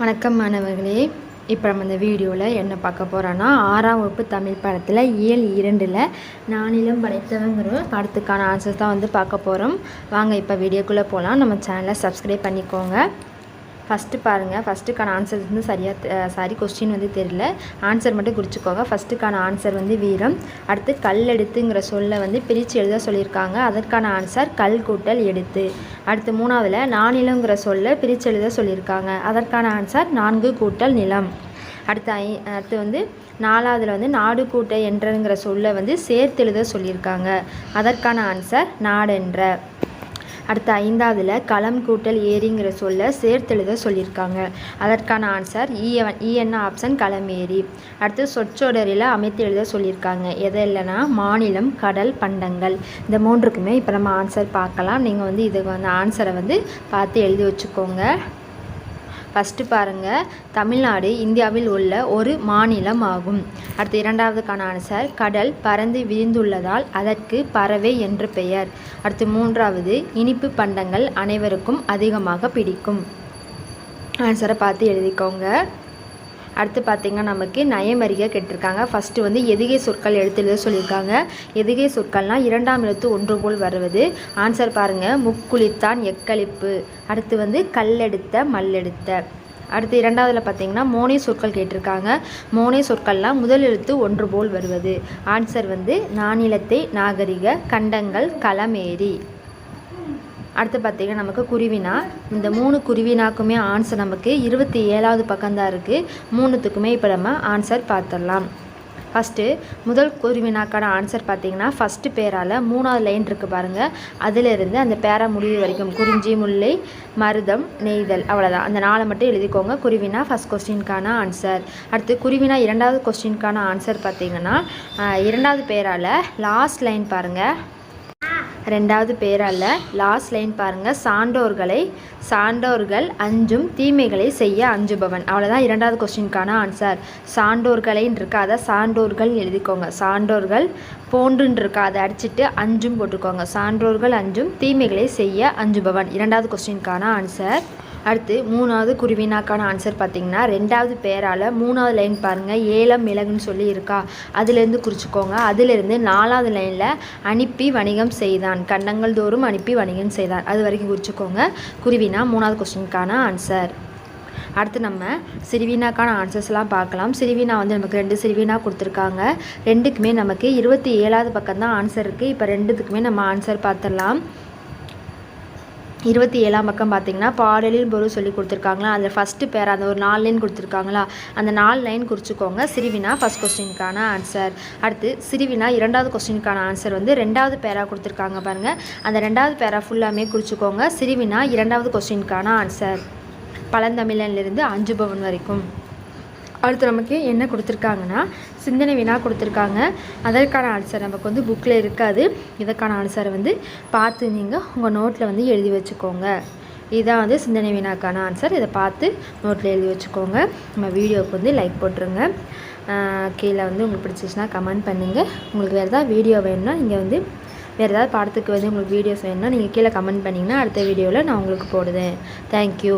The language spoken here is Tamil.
வணக்கம் மாணவர்களே. இப்போ நம்ம இந்த வீடியோவில் என்ன பார்க்க போகிறோன்னா ஆறாம் வகுப்பு தமிழ் படத்தில் இயல் இரண்டில் நானிலம் படைத்தவங்கிற படத்துக்கான ஆன்சர்ஸ் தான் வந்து பார்க்க போகிறோம் வாங்க இப்போ வீடியோக்குள்ளே போகலாம் நம்ம சேனலை சப்ஸ்கிரைப் பண்ணிக்கோங்க. ஃபஸ்ட்டு பாருங்கள் ஃபஸ்ட்டுக்கான ஆன்சர் வந்து சரியாக சாரி கொஸ்டின் வந்து தெரியல. ஆன்சர் மட்டும் குறிச்சிக்கோங்க. ஃபஸ்ட்டுக்கான ஆன்சர் வந்து வீரம். அடுத்து கல் எடுத்துங்கிற சொல்லை வந்து பிரித்து எழுத சொல்லியிருக்காங்க. அதற்கான ஆன்சர் கல் கூட்டல் எடுத்து. அடுத்து மூணாவதில் நானிலங்கிற சொல்லை பிரித்து எழுத சொல்லியிருக்காங்க. அதற்கான ஆன்சர் நான்கு கூட்டல் நிலம். அடுத்து ஐ அடுத்து வந்து நாலாவதில் வந்து நாடு கூட்ட என்றங்கிற சொல்லை வந்து சேர்த்து எழுத சொல்லியிருக்காங்க. அதற்கான ஆன்சர் நாடென்ற. அடுத்து ஐந்தாவதில் களம் கூட்டல் ஏரிங்கிற சொல்ல சேர்த்தெழுத சொல்லியிருக்காங்க. அதற்கான ஆன்சர் இஎன் இஎன் ஆப்ஷன் களம் ஏரி அடுத்து சொற்றொடரில் அமைத்து எழுத சொல்லியிருக்காங்க. எதை இல்லைன்னா மாநிலம் கடல் பண்டங்கள். இந்த மூன்றுக்குமே இப்போ நம்ம ஆன்சர் பார்க்கலாம். நீங்கள் வந்து இதுக்கு வந்து ஆன்சரை வந்து பார்த்து எழுதி வச்சுக்கோங்க. ஃபஸ்ட்டு பாருங்கள் தமிழ்நாடு இந்தியாவில் உள்ள ஒரு மாநிலம் ஆகும் அடுத்து இரண்டாவதுக்கான ஆன்சர் கடல் பறந்து விரிந்துள்ளதால் அதற்கு பறவை என்று பெயர். அடுத்து மூன்றாவது இனிப்பு பண்டங்கள் அனைவருக்கும் அதிகமாக பிடிக்கும். ஆன்சரை பார்த்து எழுதிக்கோங்க. அடுத்து பார்த்திங்கன்னா நமக்கு நயமறிக கேட்டிருக்காங்க. ஃபஸ்ட்டு வந்து எதுகை சொற்கள் எழுத்து எழுத சொல்லியிருக்காங்க. எதுகை சொற்கள்னால் இரண்டாம் எழுத்து ஒன்று போல் வருவது. ஆன்சர் பாருங்கள் முக்குளித்தான் எக்களிப்பு. அடுத்து வந்து கல்லெடுத்த மல்லெடுத்த. அடுத்து இரண்டாவதில் பார்த்தீங்கன்னா மோனே சொற்கள் கேட்டிருக்காங்க. மோனே சொற்கள்லாம் முதல் எழுத்து ஒன்று போல் வருவது. ஆன்சர் வந்து நானிலத்தை நாகரிக கண்டங்கள் களமேரி அடுத்து பார்த்திங்கன்னா நமக்கு குருவினா. இந்த மூணு குருவினாக்குமே ஆன்சர் நமக்கு இருபத்தி ஏழாவது பக்கம்தான் இருக்குது மூணுத்துக்குமே இப்போ நம்ம ஆன்சர் பார்த்துடலாம் ஃபஸ்ட்டு முதல் குருவினாக்கான ஆன்சர் பார்த்தீங்கன்னா ஃபஸ்ட்டு பேரால் மூணாவது லைன் இருக்குது பாருங்கள் அதிலிருந்து அந்த பேரா முடிவு வரைக்கும் குறிஞ்சி முல்லை மருதம் நெய்தல் அவ்வளோதான் அந்த நாளை மட்டும் எழுதிக்கோங்க. குருவினா ஃபஸ்ட் கொஸ்டினுக்கான ஆன்சர் அடுத்து குருவினா இரண்டாவது கொஸ்டினுக்கான ஆன்சர் பார்த்தீங்கன்னா இரண்டாவது பேரால் லாஸ்ட் லைன் பாருங்கள் ரெண்டாவது பேரால் லாஸ்ட் லைன் பாருங்கள் சான்றோர்களை சான்றோர்கள் அஞ்சும் தீமைகளை செய்ய அஞ்சுபவன். அவ்வளோதான் இரண்டாவது கொஸ்டினுக்கான ஆன்சர் சான்றோர்களைன்னு இருக்காத சான்றோர்கள் எழுதிக்கோங்க. சான்றோர்கள் போன்றுன்னு இருக்காத அடிச்சுட்டு அஞ்சும் போட்டுக்கோங்க சான்றோர்கள் அஞ்சும் தீமைகளை செய்ய அஞ்சுபவன். இரண்டாவது கொஸ்டினுக்கான ஆன்சர் அடுத்து மூணாவது குருவினாக்கான ஆன்சர் பார்த்திங்கன்னா ரெண்டாவது பேரால் மூணாவது லைன் பாருங்கள் ஏலம் மிளகுன்னு சொல்லி இருக்கா. அதுலேருந்து குறிச்சிக்கோங்க. அதிலிருந்து நாலாவது லைனில் அனுப்பி வணிகம் செய்தான். கண்டங்கள் தோறும் அனுப்பி வணிகம் செய்தான். அது வரைக்கும் குறிச்சிக்கோங்க. குருவினா மூணாவது கொஸ்டினுக்கான ஆன்சர் அடுத்து நம்ம சிறுவினாக்கான ஆன்சர்ஸ்லாம் பார்க்கலாம். சிறுவினா வந்து நமக்கு ரெண்டு சிறுவினா கொடுத்துருக்காங்க. ரெண்டுக்குமே நமக்கு இருபத்தி ஏழாவது பக்கம் தான் ஆன்சர் இருக்குது இப்போ ரெண்டுத்துக்குமே நம்ம ஆன்சர் பார்த்துடலாம். இருபத்தி ஏழாம் பக்கம் பார்த்தீங்கன்னா பாடலில் பொருள் சொல்லி கொடுத்துருக்காங்களா? அதில் ஃபஸ்ட்டு பேர் அந்த ஒரு நாலு லைன் கொடுத்துருக்காங்களா? அந்த நாலு லைன் குறிச்சிக்கோங்க. சிறுவினா ஃபஸ்ட் கொஸ்டினுக்கான ஆன்சர் அடுத்து சிறுவினா இரண்டாவது கொஸ்டினுக்கான ஆன்சர் வந்து ரெண்டாவது பேராக கொடுத்துருக்காங்க பாருங்கள் அந்த ரெண்டாவது பேரா ஃபுல்லாமே குறிச்சிக்கோங்க. சிறுவினா இரண்டாவது கொஸ்டினுக்கான ஆன்சர் பழந்தமிழன்லேருந்து அஞ்சு பவன் வரைக்கும். அடுத்து நமக்கு என்ன கொடுத்துருக்காங்கன்னா சிந்தனை வினா கொடுத்துருக்காங்க. அதற்கான ஆன்சர் நமக்கு வந்து புக்கில் இருக்காது. இதற்கான ஆன்சரை வந்து பார்த்து நீங்கள் உங்கள் நோட்டில் வந்து எழுதி வச்சுக்கோங்க. இதுதான் வந்து சிந்தனை வினாக்கான ஆன்சர் இதை பார்த்து நோட்டில் எழுதி வச்சுக்கோங்க. நம்ம வீடியோவுக்கு வந்து லைக் போட்டுருங்க. கீழே வந்து உங்களுக்கு பிடிச்சிச்சுன்னா கமெண்ட் பண்ணுங்கள் உங்களுக்கு வேறு ஏதாவது வீடியோ வேணும்னா நீங்கள் வந்து வேறு ஏதாவது பாடத்துக்கு வந்து உங்களுக்கு வீடியோஸ் வேணும்னா நீங்கள் கீழே கமெண்ட் பண்ணிங்கன்னா அடுத்த வீடியோவில் நான் உங்களுக்கு போடுதேன் தேங்க்யூ